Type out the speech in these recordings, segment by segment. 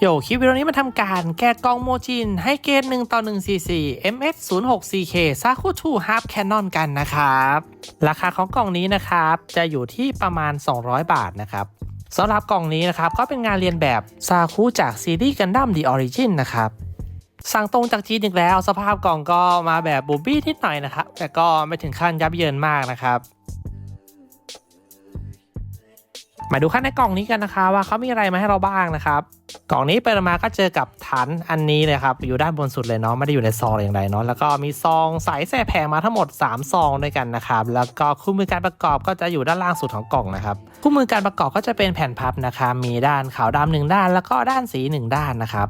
โยคลิปวิดีโอนี้มาทำการแก้กล้องโมจิน ให้เกรด1ต่อ1 cc ms 0 6 ck s a k u 2 half canon กันนะครับ ราคาของกล่องนี้นะครับ จะอยู่ที่ประมาณ 200 บาทนะครับสำหรับกล่องนี้นะครับ ก็เป็นงานเรียนแบบซาคุจากซีรีส์กันดั้ม The Origin นะครับ สั่งตรงจากจีนอีกแล้ว สภาพกล่องก็มาแบบบูบี้นิดหน่อยนะครับ แต่ก็ไม่ถึงขั้นยับเยินมากนะครับ มาดูข้างในกล่องนี้กันนะคะ ว่าเขามีอะไรมาให้เราบ้างนะครับ กล่องนี้เปิดมาก็เจอกับฐานอันนี้เลยครับ อยู่ด้านบนสุดเลยเนาะไม่ได้อยู่ในซองอย่างไรเนาะแล้วก็มีซองใสแส่แผงมาทั้งหมด 3 ซองด้วยกันนะครับแล้วก็คู่มือการประกอบก็จะอยู่ด้านล่างสุดของกล่องนะครับคู่มือการประกอบก็จะเป็นแผ่นพับนะครับมีด้านขาวดำหนึ่งด้าน แล้วก็ด้านสีหนึ่งด้านนะครับ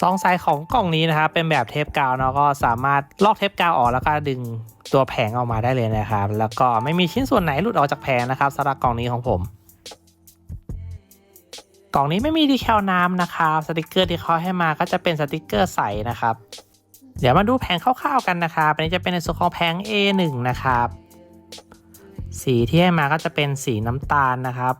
ซองไซส์ของกล่องนี้นะครับเป็นแบบเทปกาวเนาะก็สามารถลอกเทปกาวออกแล้วก็ดึงตัวแผงออกมาได้เลยนะครับ แล้วก็ไม่มีชิ้นส่วนไหนหลุดออกจากแผงนะครับสำหรับกล่องนี้ของผม กล่องนี้ไม่มีดีแคลน้ำนะครับสติกเกอร์ที่เขาให้มาก็จะเป็นสติกเกอร์ใสนะครับ เดี๋ยวมาดูแผงคร่าวๆกันนะครับอันนี้จะเป็นในส่วนของแผง A1 นะครับ สีที่ให้มาก็จะเป็นสีน้ำตาลนะครับ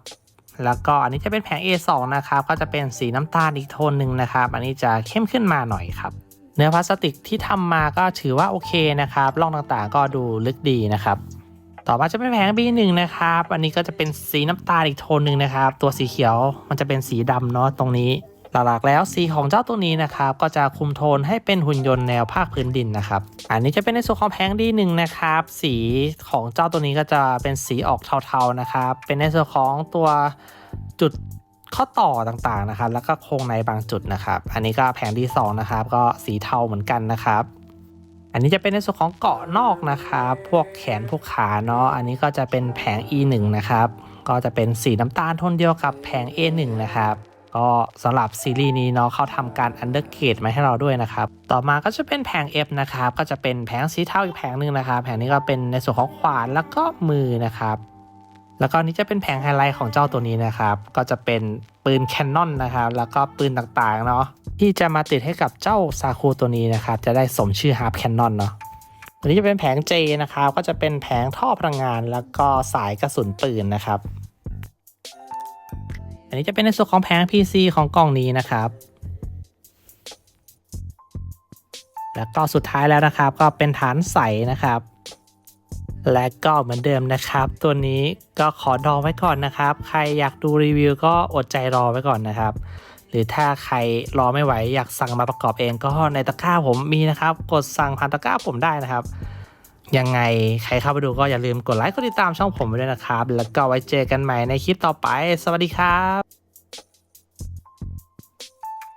แล้วก็อันนี้จะเป็นแผง A2 นะครับ ก็จะเป็นสีน้ำตาลอีกโทนหนึ่งนะครับ อันนี้จะเข้มขึ้นมาหน่อยครับ เนื้อพลาสติกที่ทำมาก็ถือว่าโอเคนะครับร่องต่างๆ ก็ดูลึกดีนะครับ ต่อมาจะเป็นแผง B1 นะครับ อันนี้ก็จะเป็นสีน้ำตาลอีกโทนหนึ่งนะครับ ตัวสีเขียวมันจะเป็นสีดำเนาะตรงนี้ หลักๆแล้วสีของเจ้าตัวนี้นะครับ ก็จะคุมโทนให้เป็นหุ่นยนต์แนวภาคพื้นดินนะครับ อันนี้จะเป็นในส่วนของแผง D1 นะครับ สีของเจ้าตัวนี้ก็จะเป็นสีออกเทาๆนะครับ เป็นในส่วนของตัวจุดข้อต่อต่างๆนะครับ แล้วก็โครงในบางจุดนะครับ อันนี้ก็แผง D2 นะครับ ก็สีเทาเหมือนกันนะครับ อันนี้จะเป็นในส่วนของเกาะนอกนะครับ พวกแขนพวกขาเนาะ อันนี้ก็จะเป็นแผง E1 นะครับ ก็จะเป็นสีน้ำตาลโทนเดียวกับแผง A1 นะครับก็สำหรับซีรีส์นี้เนาะเขาทำการอันเดอร์เกตมาให้เราด้วยนะครับ ต่อมาก็จะเป็นแผง F นะครับ ก็จะเป็นแผงสีเทาอีกแผงหนึ่งนะครับ แผงนี้ก็เป็นในส่วนของขวานแล้วก็มือนะครับ แล้วก็อันนี้จะเป็นแผงไฮไลท์ของเจ้าตัวนี้นะครับ ก็จะเป็นปืนแคนนอนนะครับ แล้วก็ปืนต่างๆเนาะที่จะมาติดให้กับเจ้าซาคูตัวนี้นะครับ จะได้สมชื่อฮาร์ปแคนนอนเนาะตัวนี้จะเป็นแผง J นะครับ ก็จะเป็นแผงท่อพลังงาน แล้วก็สายกระสุนปืนนะครับ อันนี้จะเป็นในส่วนของแผง PC ของกล่องนี้นะครับ แล้วก็สุดท้ายแล้วนะครับ ก็เป็นฐานใสนะครับ และก็เหมือนเดิมนะครับ ตัวนี้ก็ขอดองไว้ก่อนนะครับ ใครอยากดูรีวิวก็อดใจรอไว้ก่อนนะครับ หรือถ้าใครรอไม่ไหวอยากสั่งมาประกอบเองก็ในตะกร้าผมมีนะครับ กดสั่งผ่านตะกร้าผมได้นะครับ ยังไงใครเข้าไปดูก็อย่าลืมกดไลค์กดติดตามช่องผมไว้ด้วยนะครับ แล้วก็ไว้เจอกันใหม่ในคลิปต่อไป สวัสดีครับ